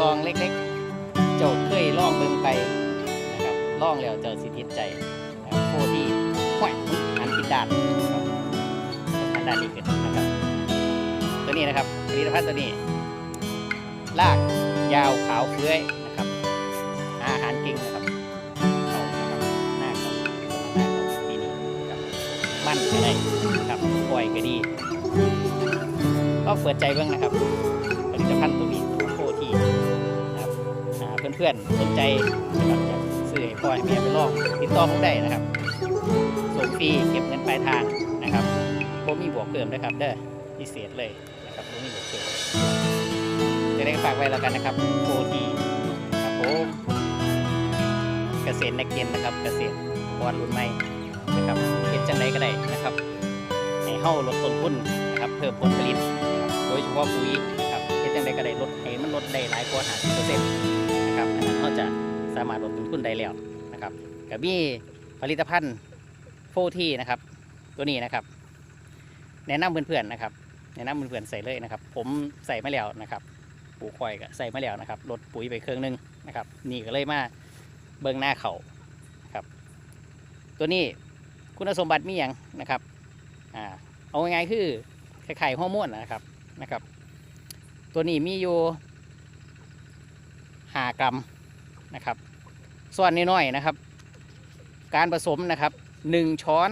กองเล็กๆ เจ้าเคยล่องเบิ่งไปนะครับล่องแล้วเจ้าสิติดใจโคที่ห้อยอันปิดด้านนะครับอันด้านนี้ขึ้นนะครับ ตัวนี้นะครับผลิตภัณฑ์ตัวนี้ ลากยาวขาวเฟื้อยนะครับ อาหารเก่งนะครับเขานะครับหน้าเขาหน้าเขาปีนี้นะครับมั่นก็ได้นะครับปล่อยก็ดี ก็เปิดใจเบ้างนะครับผลิตภัณฑ์ตัวนี้ เพื่อนๆสนใจอยากจะซื้อให้พ่อให้แม่ไปลองติดต่อผมได้นะครับส่งฟรีเก็บเงินปลายทางนะครับผมมีบวกเพิ่มนะครับเด้อพิเศษเลยนะครับผมมีบวกเพิ่มจะได้ฝากไว้แล้วกันนะครับโคทีครับผมเกษตรในเกณฑ์นะครับ เกษตรกรรุ่นใหม่นะครับเก็บจังไรก็ได้นะครับให้เฮาลดต้นทุนนะครับเพิ่มผลผลิต โดยเฉพาะปุ๋ย นะครับเฮ็ดจังไดก็ได้ลดให้มันลดได้หลายกว่า50%นะครับอันนั้นเขาจะสามารถลดต้นทุนได้แล้วนะครับกับมีผลิตภัณฑ์โฟที่นะครับ ตัวนี้นะครับ แนะนำเพื่อนๆนะครับ แนะนำเพื่อนๆใส่เลยนะครับ ผมใส่มาแล้วนะครับปลูกคอยก็ใส่มาแล้วนะครับลดปุ๋ยไปเครื่องหนึงนะครับ นี่ก็เลยมาเบิ่งหน้าเขาครับ ตัวนี้คุณสมบัติมีอย่างนะครับอ่าเอาง่ายๆคือคล้ายๆฮอร์โมนนะครับนะครับ ตัวนี้มีอยู่หากรัมนะครับ ส่วนน้อยๆนะครับ การผสมนะครับหนึ่งช้อน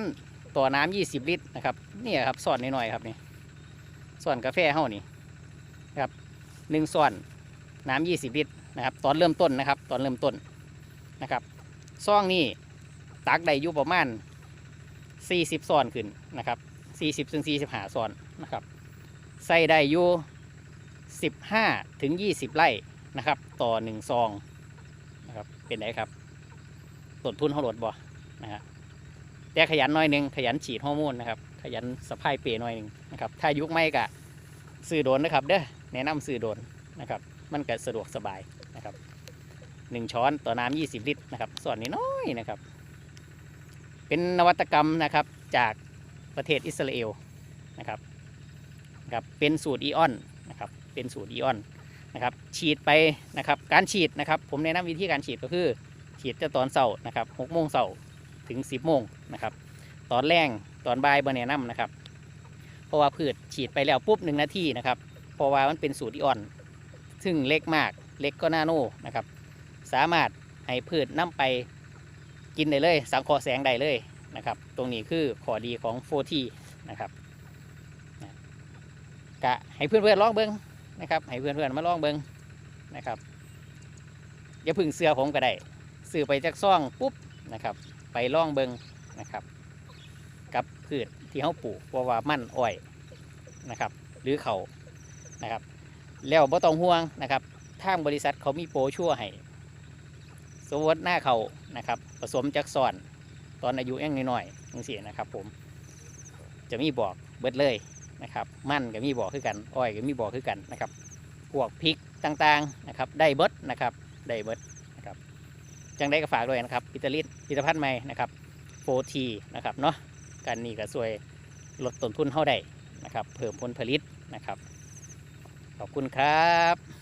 ต่อน้ำยี่สิบลิตรนะครับนี่ครับส่วนน้อยๆครับนี่ส่วนกาแฟเฮานี่นะครับหนึ่งส่วนน้ำยี่สิบลิตรนะครับ ตอนเริ่มต้นนะครับ ตอนเริ่มต้นนะครับซองนี่ตักได้อยู่ประมาณสี่สิบส่วนขึ้นนะครับสี่สิบถึงสี่สิบห้าส่วนนะครับ ใส่ได้อยู่ 15 ถึง 20 ไร่นะครับ ต่อหนึ่งซองนะครับเป็นไงครับต้นทุนเขาลดบ่นะฮะแต่ขยันน้อยหนึง ขยันฉีดฮอร์โมนนะครับ ขยันสะพายเปรย์น่อยหนึงนะครับ ถ้ายุคไม่กะซื้อโดนนะครับ เด้อแนะนำซื้อโดนนะครับ มันก็สะดวกสบายนะครับหนึ่งช้อนต่อน้ำ20 ลิตรนะครับส่วนนี้น้อยนะครับ เป็นนวัตกรรมนะครับจากประเทศอิสราเอลนะครับครับเป็นสูตรอีออนนะครับ เป็นสูตรอีออนนะครับฉีดไปนะครับการฉีดนะครับ ผมแนะนำวิธีการฉีดก็คือ ฉีดจะตอนเสาร์นะครับหกโมงเสาร์ถึง 10โมงนะครับตอนแรงตอนบ่ายบนแนะนำนะครับ เพราะว่าพืชฉีดไปแล้วปุ๊บหนึ่งนาทีนะครับเพราะว่ามันเป็นสูตรอีออน ซึ่งเล็กมากเล็กก็นาโนนะครับ สามารถให้พืชนำไปกินได้เลย สังเคราะห์แสงได้เลยนะครับ ตรงนี้คือข้อดีของโฟทีนะครับกะให้เพื่อนๆลองเบิ้ง นะครับให้เพื่อนๆมาลองเบิ้งนะครับอย่าพึ่งเสือผมก็ได้ซื้อไปจากซ่องปุ๊บนะครับ ไปลองเบิ้งนะครับ กับพืชที่เขาปลูกเพราะว่ามั่นอ้อยนะครับ หรือเขานะครับ แล้วบ่ต้องห่วงนะครับทางบริษัทเขามีโปรชั่วให้สมมติหน้าเขานะครับ ผสมจากซ่อน ตอนอายุยังน้อยๆจังซี่นะครับ ผมจะมีบอกเบิดเลย นะครับมันก็มีบ่อคือกันอ้อยก็มีบ่อคือกันนะครับพวกพริกต่างๆนะครับได้เบิดนะครับได้เบิดนะครับจังได้ก็ฝากด้วยนะครับพิตาลิตพิตาพันธ์ใหม่นะครับโฟทีนะครับเนาะการนี้ก็ช่วยลดต้นทุนเท่าได้นะครับเพิ่มผลผลิตนะครับ ขอบคุณครับ